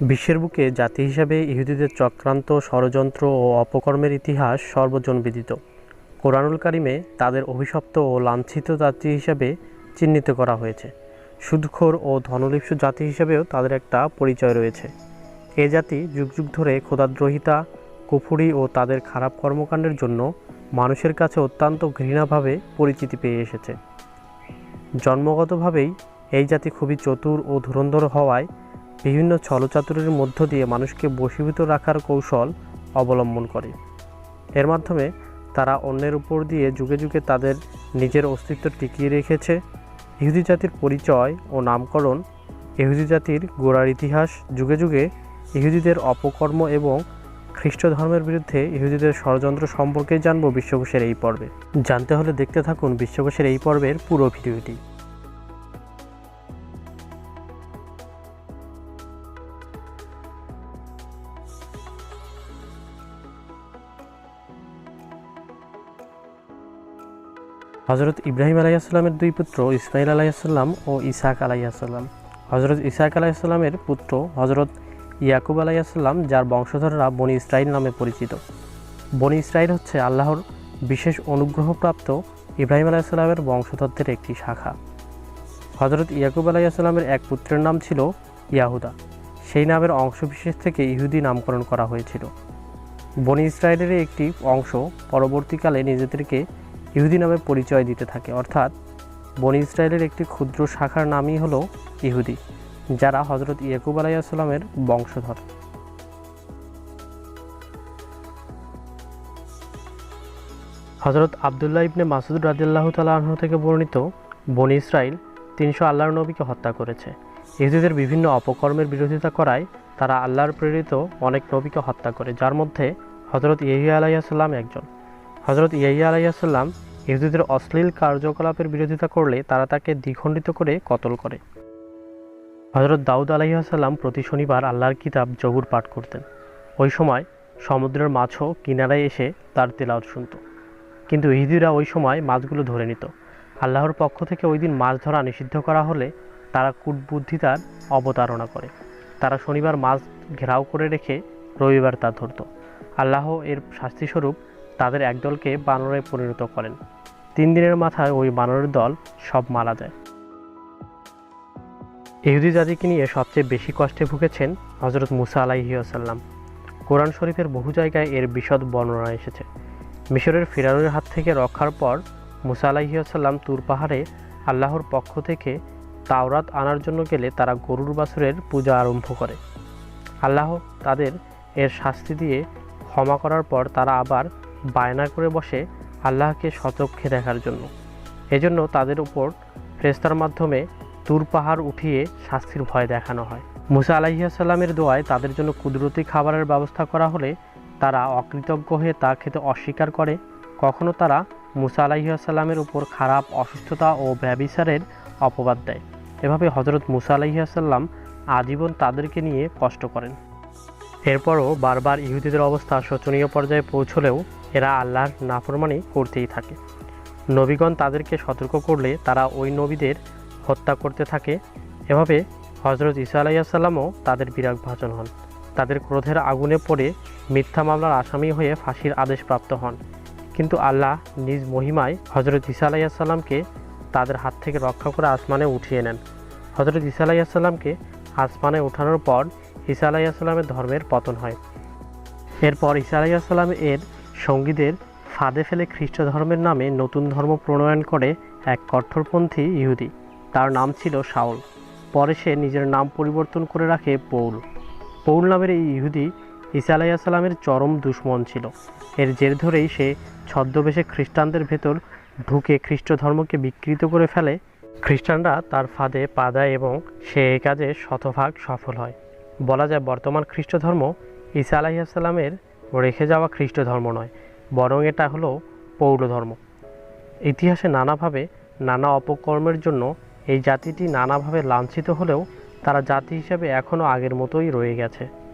বিশ্বের বুকে জাতি হিসাবে ইহুদিদের চক্রান্ত, ষড়যন্ত্র ও অপকর্মের ইতিহাস সর্বজনবিদিত। কোরআনুল কারিমে তাদের অভিশপ্ত ও লাঞ্ছিত জাতি হিসাবে চিহ্নিত করা হয়েছে। সুদখোর ও ধনলিপ্সু জাতি হিসাবেও তাদের একটা পরিচয় রয়েছে। এ জাতি যুগ যুগ ধরে খোদাদ্রোহিতা কুফুরি ও তাদের খারাপ কর্মকাণ্ডের জন্য মানুষের কাছে অত্যন্ত ঘৃণাভাবে পরিচিতি পেয়ে এসেছে। জন্মগতভাবেই এই জাতি খুবই চতুর ও ধুরন্ধর হওয়ায় বিভিন্ন ছলচাতুরের মধ্য দিয়ে মানুষকে বশীভূত রাখার কৌশল অবলম্বন করে। এর মাধ্যমে তারা অন্যের উপর দিয়ে যুগে যুগে তাদের নিজের অস্তিত্ব টিকিয়ে রেখেছে। ইহুদি জাতির পরিচয় ও নামকরণ, ইহুদি জাতির গোড়ার ইতিহাস, যুগে যুগে ইহুদিদের অপকর্ম এবং খ্রিস্ট ধর্মের বিরুদ্ধে ইহুদিদের ষড়যন্ত্র সম্পর্কে জানব বিশ্বকোষের এই পর্বে। জানতে হলে দেখতে থাকুন বিশ্বকোষের এই পর্বের পুরো ভিডিওটি। হজরত ইব্রাহিম আলাইসাল্লামের দুই পুত্র ইসমাইল আলাইসাল্লাম ও ইসাক আলাইসাল্লাম হজরত ইসাক আলাইসাল্লামের পুত্র হজরত ইয়াকুব আলাইসাল্লাম যার বংশধররা বনি ইসরাইল নামে পরিচিত। বনি ইসরাইল হচ্ছে আল্লাহর বিশেষ অনুগ্রহপ্রাপ্ত ইব্রাহিম আলাইসাল্লামের বংশধরদের একটি শাখা। হজরত ইয়াকুব আলাইসাল্লামের এক পুত্রের নাম ছিল ইয়াহুদা। সেই নামের অংশবিশেষ থেকে ইহুদি নামকরণ করা হয়েছিল। বনি ইসরায়েলের একটি অংশ পরবর্তীকালে নিজেদেরকে ইহুদি নামে পরিচয় দিতে থাকে। অর্থাৎ বনি ইসরায়েলের একটি ক্ষুদ্র শাখার নামই হলো ইহুদি, যারা হজরত ইয়াকুব আলাইসাল্লামের বংশধর। হজরত আবদুল্লাহ ইবনে মাসুদ রাজিয়াল্লাহ তালাহ থেকে বর্ণিত বনি ইসরায়েল তিনশো আল্লাহর নবীকে হত্যা করেছে। ইহুদিদের বিভিন্ন অপকর্মের বিরোধিতা করায় তারা আল্লাহর প্রেরিত অনেক নবীকে হত্যা করে, যার মধ্যে হজরত ইহিয়া আলাইসাল্লাম একজন। হজরত ইয়াইয়া আলাইসাল্লাম ইহুদিদের অশ্লীল কার্যকলাপের বিরোধিতা করলে তারা তাকে দ্বিখণ্ডিত করে কতল করে। হজরত দাউদ আলাইসাল্লাম প্রতি শনিবার আল্লাহর কিতাব জবুর পাঠ করতেন। ওই সময় সমুদ্রের মাছও কিনারায় এসে তার তেলাওত শুনত। কিন্তু ইহুদিরা ওই সময় মাছগুলো ধরে নিত। আল্লাহর পক্ষ থেকে ওই দিন মাছ ধরা নিষিদ্ধ করা হলে তারা কূটবুদ্ধিতার অবতারণা করে। তারা শনিবার মাছ ঘেরাও করে রেখে রবিবার তা ধরত। আল্লাহ এর শাস্তিস্বরূপ তাদের একদলকে বানরে পরিণত করেন। তিন দিনের মাথায় ওই বানরের দল সব মারা যায়। ইহুদি জাতিকে নিয়ে সবচেয়ে বেশি কষ্টে ভুগেছেন হজরত মুসা আলাইহিয়াসাল্লাম কোরআন শরীফের বহু জায়গায় এর বিশদ বর্ণনা এসেছে। মিশরের ফিরাউনের হাত থেকে রক্ষার পর মুসা আলাইহিয়াসাল্লাম তুর পাহাড়ে আল্লাহর পক্ষ থেকে তাওরাত আনার জন্য গেলে তারা গরুর বাছুরের পূজা আরম্ভ করে। আল্লাহ তাদের এর শাস্তি দিয়ে ক্ষমা করার পর তারা আবার বায়না করে বসে আল্লাহকে সচক্ষে দেখার জন্য। এজন্য তাদের উপর ফ্রেস্তার মাধ্যমে তুর পাহাড় উঠিয়ে শাস্তির ভয় দেখানো হয়। মুসা আলাহিয়াসাল্লামের দোয়ায় তাদের জন্য কুদরতি খাবারের ব্যবস্থা করা হলে তারা অকৃতজ্ঞ হয়ে তা খেতে অস্বীকার করে। কখনো তারা মুসা আলাহিয়াসাল্লামের উপর খারাপ অসুস্থতা ও ব্যবিচারের অপবাদ দেয়। এভাবে হজরত মুসা আলাহিয়াসাল্লাম আজীবন তাদেরকে নিয়ে কষ্ট করেন। এরপরও বারবার ইহুদিদের অবস্থা শোচনীয় পর্যায়ে পৌঁছলেও এরা আল্লাহর নাফরমানি করতেই থাকে। নবীগণ তাদেরকে সতর্ক করলে তারা ওই নবীদের হত্যা করতে থাকে। এভাবে হজরত ইসা আলাইসাল্লামও তাদের বিরাগ ভাজন হন। তাদের ক্রোধের আগুনে পড়ে মিথ্যা মামলার আসামি হয়ে ফাঁসির আদেশ প্রাপ্ত হন। কিন্তু আল্লাহ নিজ মহিমায় হজরত ইসা আলাইসাল্লামকে তাদের হাত থেকে রক্ষা করে আসমানে উঠিয়ে নেন। হজরত ইসা আলাইসাল্লামকে আসমানে ওঠানোর পর ঈসা আলাইসাল্লামের ধর্মের পতন হয়। এরপর ঈসা আলাইসাল্লাম এর সঙ্গীদের ফাঁদে ফেলে খ্রিস্ট ধর্মের নামে নতুন ধর্ম প্রণয়ন করে এক কঠোরপন্থী ইহুদি। তার নাম ছিল শাওল। পরে সে নিজের নাম পরিবর্তন করে রাখে পৌল। পৌল নামের এই ইহুদি ঈসা আলাইসাল্লামের চরম দুশ্মন ছিল। এর জের ধরেই সে ছদ্মবেশে খ্রিস্টানদের ভেতর ঢুকে খ্রিস্ট ধর্মকে বিকৃত করে ফেলে। খ্রিস্টানরা তার ফাঁদে পা দেয় এবং সে কাজে শতভাগ সফল হয়। বলা যায় বর্তমান খ্রিস্ট ধর্ম ঈসা আলাহিসাল্লামের রেখে যাওয়া খ্রিস্ট ধর্ম নয়, বরং এটা হলো পৌর ধর্ম। ইতিহাসে নানাভাবে নানা অপকর্মের জন্য এই জাতিটি নানাভাবে লাঞ্ছিত হলেও তারা জাতি হিসেবে এখনও আগের মতোই রয়ে গেছে।